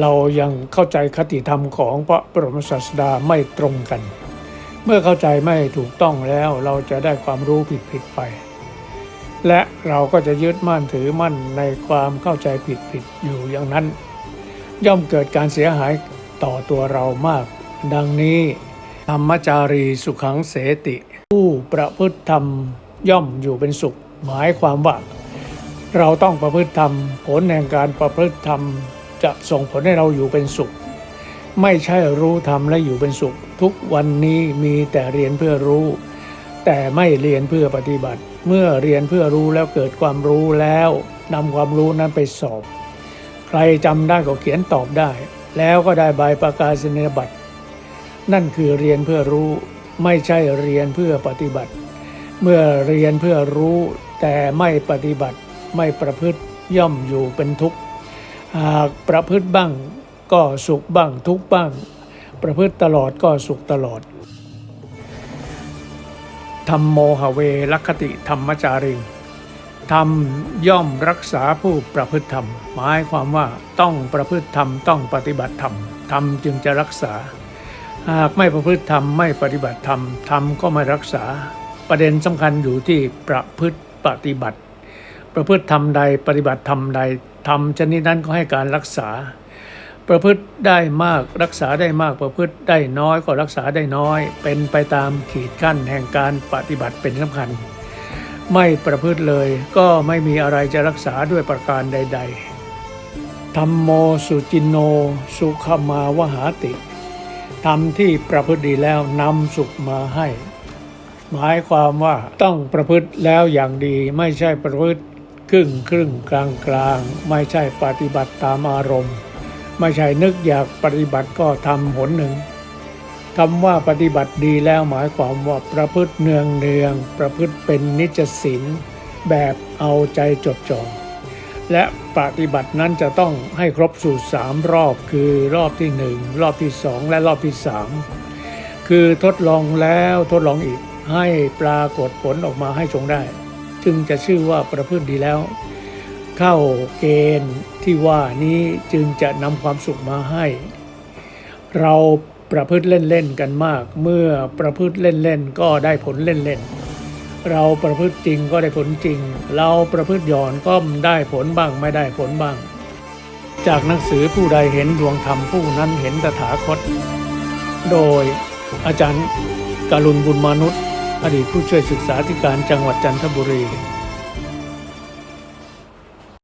เรายังเข้าใจคติธรรมของพระบรมศาสดาไม่ตรงกัน เมื่อเข้าใจไม่ถูกต้องแล้วเราจะได้ความรู้ผิดๆไป และเราก็จะยึดมั่นถือมั่นในความเข้าใจผิดๆอยู่อย่างนั้น ย่อมเกิดการเสียหายต่อตัวเรามาก ดังนี้ธรรมจารีสุขังเสติ ผู้ประพฤติธรรมย่อมอยู่เป็นสุข หมายความว่า เราต้องประพฤติธรรมผลแห่งการประพฤติธรรม จะส่งผลให้เราอยู่เป็นสุข ไม่ใช่รู้ธรรมและอยู่เป็นสุข ทุกวันนี้มีแต่เรียนเพื่อรู้ แต่ไม่เรียนเพื่อปฏิบัติ เมื่อเรียนเพื่อรู้แล้วเกิดความรู้แล้วนำความรู้นั้นไปสอบ ใครจำได้ก็เขียนตอบได้ แล้วก็ได้ใบประกาศนียบัตรนั่นคือเรียนเพื่อรู้ ไม่ใช่เรียนเพื่อปฏิบัติ เมื่อเรียนเพื่อรู้แต่ไม่ปฏิบัติไม่ประพฤติย่อมอยู่เป็นทุกข์ หากประพฤติบ้างก็สุขบ้างทุกบ้าง ประพฤติตลอดก็สุขตลอดธรรมโมหเวลัคคติธรรมจาริงธรรมย่อมรักษาผู้ประพฤติธรรม หมายความว่าต้องประพฤติธรรมต้องปฏิบัติธรรมธรรมจึงจะรักษา หากไม่ประพฤติธรรมไม่ปฏิบัติธรรมธรรมก็ไม่รักษา ประเด็นสำคัญอยู่ที่ประพฤติปฏิบัติ ประพฤติธรรมใดปฏิบัติธรรมใด ธรรมชนิดนั้นก็ให้การรักษา ประพฤติได้มากรักษาได้มากประพฤติได้น้อยก็รักษาได้น้อย เป็นไปตามขีดขั้นแห่งการปฏิบัติเป็นสำคัญ ไม่ประพฤติเลยก็ไม่มีอะไรจะรักษาด้วยประการใด ๆธรรมโมสุจินโน สุขมาวหาติธรรมที่ประพฤติดีแล้วนำสุขมาให้ หมายความว่าต้องประพฤติแล้วอย่างดีไม่ใช่ประพฤติ ครึ่งครึ่งกลางกลางไม่ใช่ปฏิบัติตามอารมณ์ ไม่ใช่นึกอยากปฏิบัติก็ทำหนหนึ่งคำว่าปฏิบัติดีแล้วหมายความว่าประพฤติเนืองเนืองประพฤติเป็นนิจศีลแบบเอาใจจดจ่อและปฏิบัตินั้นจะต้องให้ครบสูตรสามรอบคือรอบที่หนึ่งรอบที่สองและรอบที่สามคือทดลองแล้วทดลองอีกให้ปรากฏผลออกมาให้ชงได้ จึงจะชื่อว่าประพฤติดีแล้ว เข้าเกณฑ์ที่ว่านี้จึงจะนำความสุขมาให้ เราประพฤติเล่นๆกันมาก เมื่อประพฤติเล่นๆก็ได้ผลเล่นๆเราประพฤติจริงก็ได้ผลจริง เราประพฤติหย่อนก็ได้ผลบ้างไม่ได้ผลบ้าง จากหนังสือผู้ใดเห็นดวงธรรมผู้นั้นเห็นตถาคต โดยอาจารย์การุณบุญมนุษย์ อดีตผู้ช่วยศึกษาธิการจังหวัดจันทบุรี